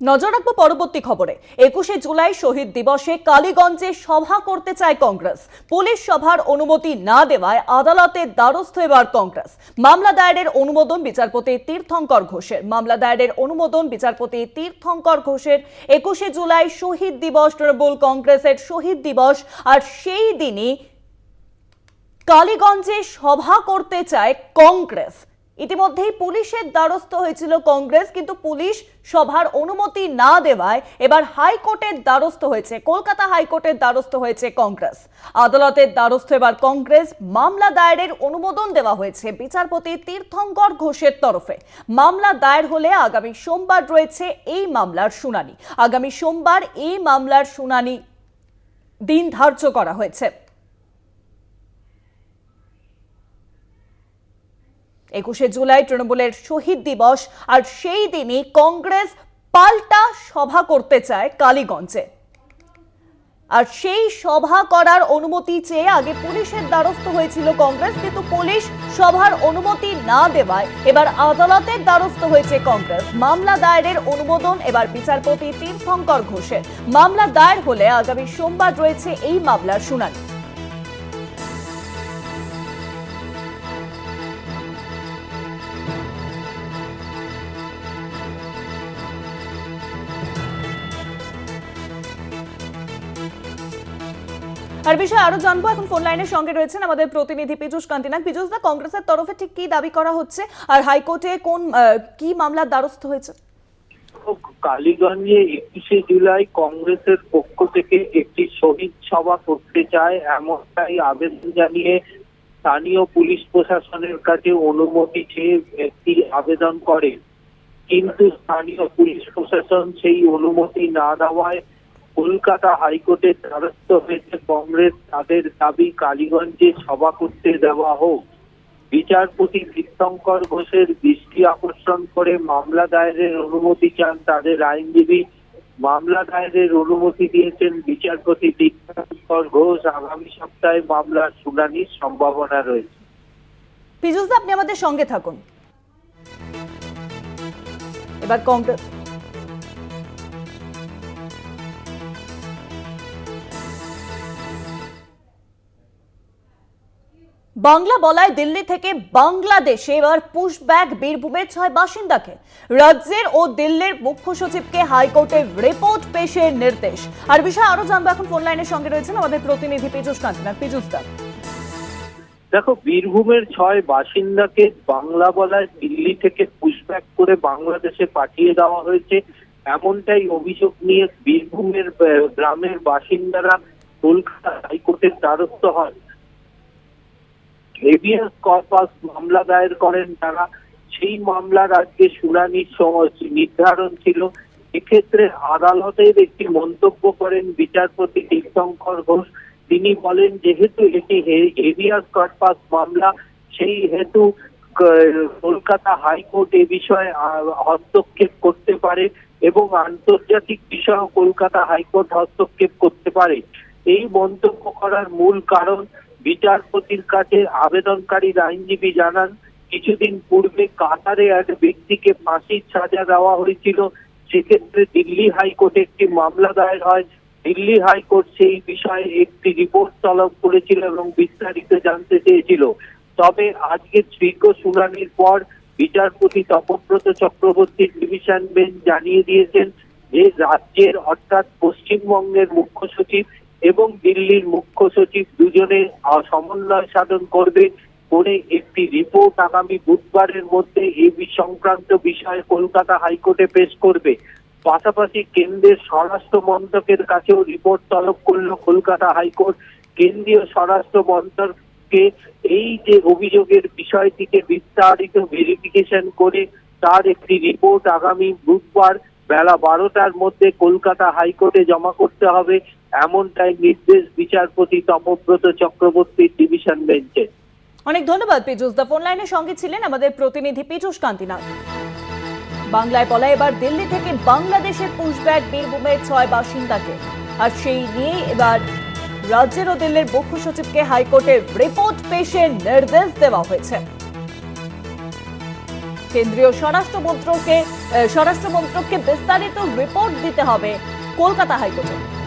নজর রাখব পরবর্তী খবরে। একুশে জুলাই শহীদ দিবসে কালীগঞ্জে সভা করতে চায় কংগ্রেস। পুলিশ সভার অনুমতি না দেওয়ায় আদালতের দ্বারস্থ এবার কংগ্রেস। মামলা দায়েরের অনুমোদন বিচারপতি তীর্থঙ্কর ঘোষের। মামলা দায়েরের অনুমোদন বিচারপতি তীর্থঙ্কর ঘোষের একুশে জুলাই শহীদ দিবস, তৃণমূল কংগ্রেসের শহীদ দিবস আর সেই দিনই কালীগঞ্জে সভা করতে চায় কংগ্রেস। ইতিমধ্যেই পুলিশের দ্বারস্থ হয়েছিল কংগ্রেস, কিন্তু পুলিশ সভার অনুমতি না দেওয়ায় এবার হাইকোর্টের দ্বারস্থ হয়েছে, কলকাতা হাইকোর্টের দ্বারস্থ হয়েছে কংগ্রেস। আদালতের দ্বারস্থ এবার কংগ্রেস, মামলা দায়েরের অনুমোদন দেওয়া হয়েছে বিচারপতি তীর্থঙ্কর ঘোষের তরফে। মামলা দায়ের হলে আগামী সোমবার রয়েছে এই মামলার শুনানি। আগামী সোমবার এই মামলার শুনানি দিন ধার্য করা হয়েছে। একুশে জুলাই তৃণমূলের শহীদ দিবস, আর সেই দিনই কংগ্রেস পাল্টা সভা করতে চায় কালীগঞ্জে। আর সেই সভা করার অনুমতি চেয়ে আগে পুলিশের দ্বারস্থ হয়েছিল কংগ্রেস, কিন্তু পুলিশ সভার অনুমতি না দেওয়ায় এবার আদালতের দ্বারস্থ হয়েছে কংগ্রেস। মামলা দায়েরের অনুমোদন এবার বিচারপতি তীর্থঙ্কর ঘোষের। মামলা দায়ের হলে আগামী সোমবার রয়েছে এই মামলার শুনানি। আর বিষয়ে আরও জানব, এখন ফোন লাইনের সঙ্গে রয়েছেন আমাদের প্রতিনিধি পীযুষ কান্তিনাথ। পীযুষ দা, কংগ্রেসের তরফে ঠিক কি দাবি করা হচ্ছে? আর হাইকোর্টে কোন কি মামলার দ্বারস্থ হয়েছে? কালীগঞ্জে একুশে জুলাই কংগ্রেসের পক্ষ থেকে একটি শহীদ সভা করতে চায় এমনটাই আবেদন জানিয়ে স্থানীয় পুলিশ প্রশাসনের কাছে অনুমতি চেয়ে একটি আবেদন করে। কিন্তু স্থানীয় পুলিশ প্রশাসন সেই অনুমতি না দেওয়ায় কলকাতা হাইকোর্টের দ্বারস্থ হয়েছে কংগ্রেস। তাদের দাবি কালীগঞ্জে সভা করতে দেওয়া হোক। বিচারপতি তীর্থঙ্কর ঘোষের দৃষ্টি আকর্ষণ করে মামলা দায়েরের অনুমতি চান তাদের আইনজীবী। মামলা দায়েরের অনুমতি দিয়েছেন বিচারপতি তীর্থঙ্কর ঘোষ। আগামী সপ্তাহে মামলার শুনানির সম্ভাবনা রয়েছে। দা, আপনি আমাদের সঙ্গে থাকুন। এবার কংগ্রেস বাংলা বলায় দিল্লি থেকে বাংলাদেশে এবার পুশব্যাক বীরভূমের ছয় বাসিন্দাকে। রাজ্যের ও দিল্লির মুখ্য সচিবকে হাইকোর্টে রিপোর্ট পেশের নির্দেশ। আর বিষয়ে আরও জানব এখন ফোন লাইনের সঙ্গে রয়েছেন আমাদের প্রতিনিধি পীযুষ কান্তিনাথ পীযুষ দা। দেখো, বীরভূমের ছয় বাসিন্দাকে বাংলা বলায় দিল্লি থেকে পুশব্যাক করে বাংলাদেশে পাঠিয়ে দেওয়া হয়েছে। এমনটাই অভিযোগ নিয়ে বীরভূমের গ্রামের বাসিন্দারা কলকাতা হাইকোর্টের দ্বারস্থ হন হেভিয়াস কর্পাস মামলা দায়ের করেন তারা। সেই মামলার আজকে শুনানির সময় নির্ধারণ ছিল। এক্ষেত্রে আদালতের একটি মন্তব্য করেন বিচারপতি তীর্থঙ্কর ঘোষ। তিনি বলেন, যেহেতু এটি হেভিয়াস কর্পাস মামলা, সেই হেতু কলকাতা হাইকোর্ট এ বিষয়ে হস্তক্ষেপ করতে পারে এবং আন্তর্জাতিক বিষয়ে কলকাতা হাইকোর্ট হস্তক্ষেপ করতে পারে। এই মন্তব্য করার মূল কারণ বিচারপতির কাছে আবেদনকারীর আইনজীবী জানান, কিছুদিন পূর্বে কাতারে এক ব্যক্তিকে ফাঁসির সাজা দেওয়া হয়েছিল। সেক্ষেত্রে দিল্লি হাইকোর্টে একটি মামলা দায়ের হয়। দিল্লি হাইকোর্ট সেই বিষয়ে একটি রিপোর্ট তলব করেছিল এবং বিস্তারিত জানতে চেয়েছিল। তবে আজকে দীর্ঘ শুনানির পর বিচারপতি তপব্রত চক্রবর্তীর ডিভিশন বেঞ্চ জানিয়ে দিয়েছেন যে রাজ্যের অর্থাৎ পশ্চিমবঙ্গের মুখ্য সচিব এবং দিল্লির মুখ্য সচিব দুজনে সমন্বয় সাধন করবে করে একটি রিপোর্ট আগামী বুধবারের মধ্যে বি- সংক্রান্ত বিষয়ে কলকাতা হাইকোর্টে পেশ করবে। পাশাপাশি কেন্দ্রের স্বরাষ্ট্র মন্ত্রকের কাছেও রিপোর্ট তলব করল কলকাতা হাইকোর্ট। কেন্দ্রীয় স্বরাষ্ট্র মন্ত্রককে এই যে অভিযোগের বিষয়টিকে বিস্তারিত ভেরিফিকেশন করে তার একটি রিপোর্ট আগামী বুধবার বেলা বারোটার মধ্যে কলকাতা হাইকোর্টে জমা করতে হবে, এমনটাই নির্দেশ বিচারপতি তপব্রত চক্রবর্তীর ডিভিশন বেঞ্চে। অনেক ধন্যবাদ পীযুষ দা ফোন লাইনের সঙ্গে ছিলেন আমাদের প্রতিনিধি পীযুষ কান্তিনাথ। বাংলায় বলা এবার দিল্লি থেকে বাংলাদেশে পুশব্যাক বীরভূমের ছয় বাসিন্দাকে। আর সেই নিয়ে এবার রাজ্যের ও দিল্লির মুখ্য সচিবকে হাইকোর্টে রিপোর্ট পেশের নির্দেশ দেওয়া হয়েছে। কেন্দ্রীয় স্বরাষ্ট্র মন্ত্রকে স্বরাষ্ট্র মন্ত্রককে বিস্তারিত রিপোর্ট দিতে হবে কলকাতা হাইকোর্টে।